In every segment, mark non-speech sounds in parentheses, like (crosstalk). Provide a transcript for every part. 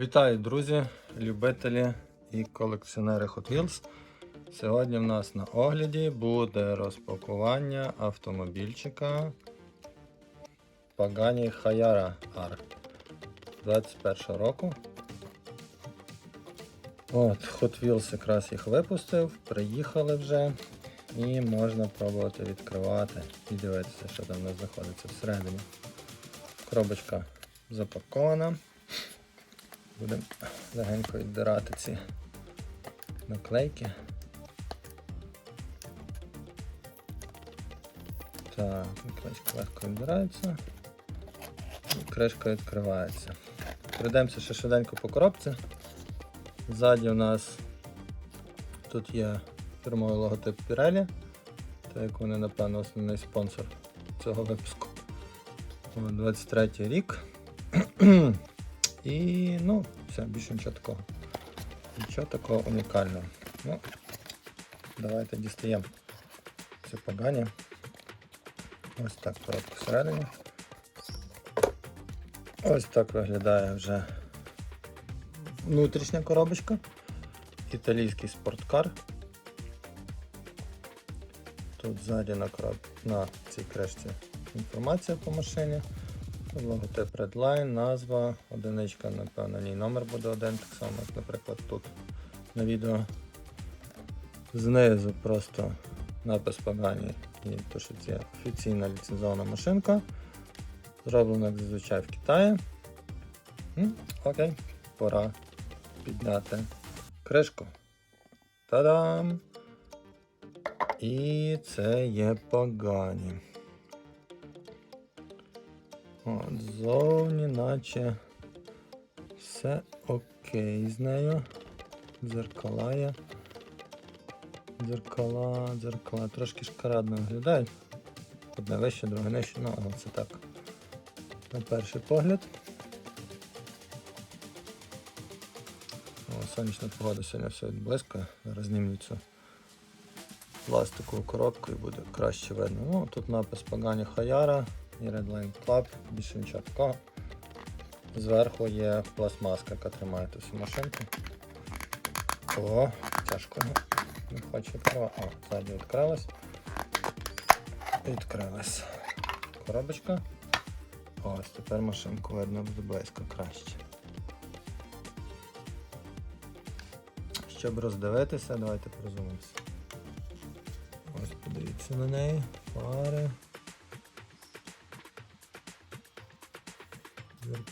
Вітаю, друзі, любителі і колекціонери Hot Wheels. Сьогодні в нас на огляді буде розпакування автомобільчика Pagani Hayara R 21 року. От, Hot Wheels якраз їх випустив, приїхали вже і можна пробувати відкривати і дивитися, що там у нас знаходиться всередині. Коробочка запакована. Будемо легенько віддирати ці наклейки. Так, наклейка легко віддирається. І кришка відкривається. Пройдемося ще швиденько по коробці. Ззаді у нас тут є фірмовий логотип Pirelli, так як вони, напевно, основний спонсор цього випуску. 23 рік. І ну, все, більше нічого такого. Нічого такого унікального. Ну, Давайте дістаємо це погані. Ось так коробка всередині. Ось так виглядає вже внутрішня коробочка. Італійський спорткар. Тут ззаді на, на цій кришці інформація по машині. Логотип Redline, назва, одиничка, напевно, ні номер буде один, так само, як, наприклад, тут на відео. Знизу просто напис Pagani і то, що це офіційна ліцензована машинка. Зроблено, як зазвичай в Китаї. М, Окей, пора підняти кришку. Та-дам! І це є Pagani. От, зовні, наче все окей з нею. Дзеркала є. Дзеркала, дзеркала. Трошки шкарадно виглядають. Одне вище, друге нижче, ну але це так. На перший погляд. О, сонячна погода сьогодні все близько. Зараз знімлю цю пластикову коробку і буде краще видно. Ну, тут напис Pagani Hayara і Redline Club, більше нічого такого. Зверху є пластмаска, яка тримає ту всю машинку. О, тяжко не, не хоче відкривати. О, ззаді відкрилась. Відкрилась. Коробочка. Ось тепер машинку видно буде близько краще. Щоб роздивитися, давайте порозумимося. Ось подивіться на неї, фари.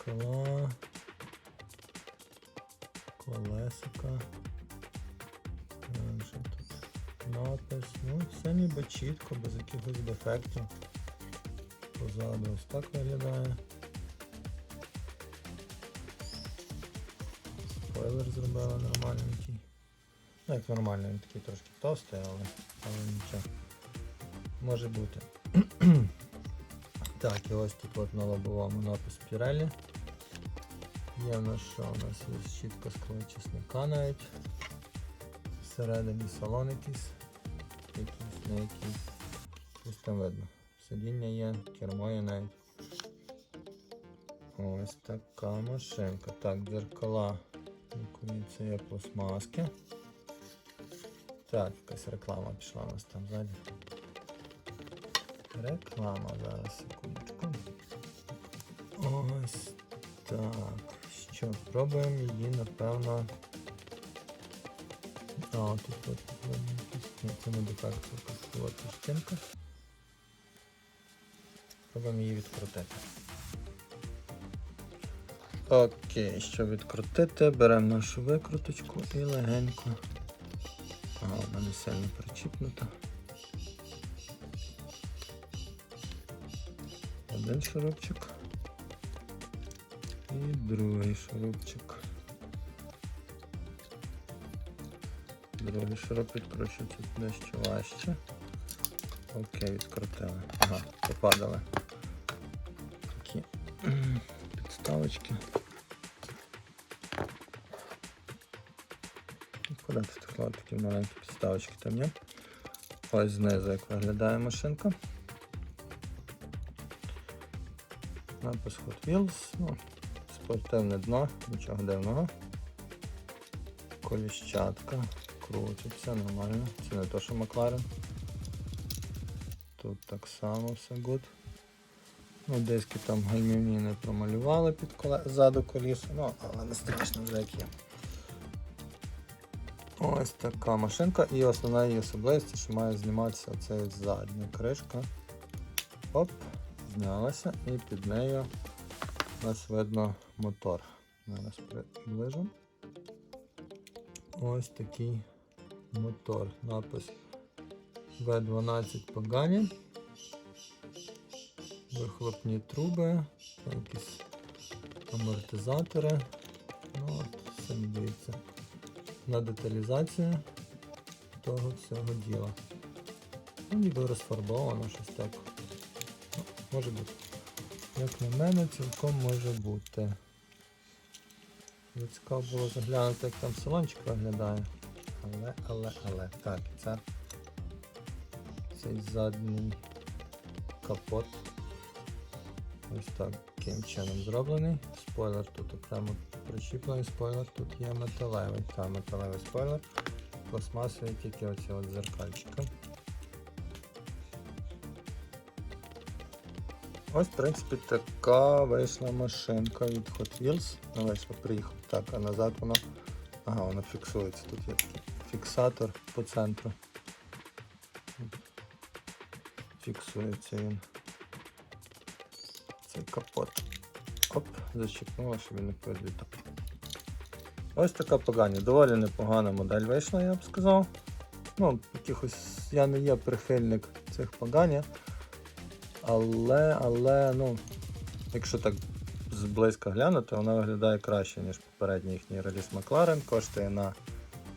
Зеркала, колесика. Е, Що тут? Напис. Ну, все ніби чітко, без якихось дефектів. Позаду ось так виглядає. Спойлер зробила нормальненький. Ну, як нормально, він такий трошки товстий, але, але нічого. Може бути. (clears throat) Так, і ось тут от на лобовому напис Pirelli. Є в нас що? У нас є щітка чесника навіть. Всередині салон якийсь. Якийсь, не якийсь. Щось там видно. Сидіння є, кермо є навіть. Ось така машинка. Так, дзеркала. Це є пластмаски. Так, якась реклама пішла у нас там ззаді. Реклама зараз, секундочку. Ось так. Що, пробуємо її, напевно. А, тут от якісь. Ні, це не дефект, це просто от частинка. Пробуємо її відкрутити. Окей, щоб відкрутити, беремо нашу викруточку і легенько. Ага, вона не сильно причіпнута. Один шурупчик і другий шурупчик. Другий шуруп відкручується дещо важче. Окей, відкрутили. Ага, попадали такі підставочки. Куди ти втекла такі маленькі підставочки там є? Ось знизу як виглядає машинка. Напис Hot Wheels, ну, Спортивне дно, нічого дивного. Коліщатка, крутиться, нормально. Це не то, що Макларен. Тут так само все гуд. Ну, диски там гальмівні не промалювали під коле... ззаду коліса, ну, але не страшно вже як є. Ось така машинка і основна її особливість, що має зніматися оця задня кришка. Оп, знялася і під нею у нас видно мотор. Зараз приближу. Ось такий мотор. Напис В12 погані. Вихлопні труби, якісь амортизатори. Ну, от, самі дивіться. На деталізацію того всього діла. Ну, ніби розфарбовано щось так. Ну, може бути. Як на мене, цілком може бути. Цікаво було заглянути, як там салончик виглядає. Але, але, але. Так, це цей задній капот. Ось таким чином зроблений. Спойлер тут окремо причіплений, спойлер тут є металевий. Та металевий спойлер. Пластмасовий тільки оці от зеркальчика. Ось, в принципі, така вийшла машинка від Hot Wheels. Вийшла, приїхав. Так, а назад воно. Ага, воно фіксується. Тут є фіксатор по центру. Фіксується він. Цей капот. Оп, зачепнула, щоб він не підлітав. Ось така поганя. Доволі непогана модель вийшла, я б сказав. Ну, якихось я не є прихильник цих погані. Але, але, ну, якщо так зблизька глянути, вона виглядає краще, ніж попередній їхній реліз Макларен. Коштує на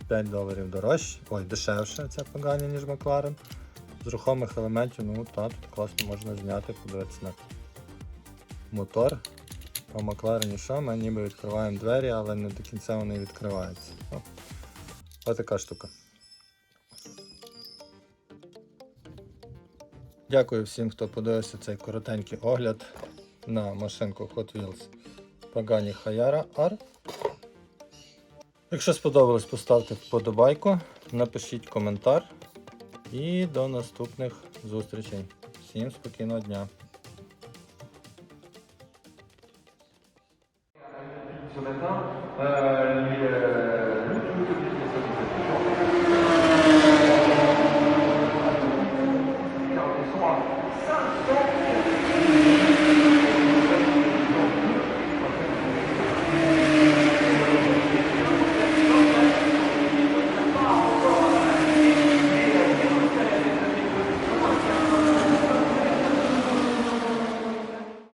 5 доларів дорожче, ой, дешевше ця поганя, ніж Макларен. З рухомих елементів, ну та, тут класно можна зняти, подивитися на мотор. В Макларені що? Ми ніби відкриваємо двері, але не до кінця вони відкриваються. О, Ось така штука. Дякую всім, хто подивився цей коротенький огляд на машинку Hot Wheels Pagani Hayara R. Якщо сподобалось, поставте вподобайку, напишіть коментар і до наступних зустрічей. Всім спокійного дня! Son,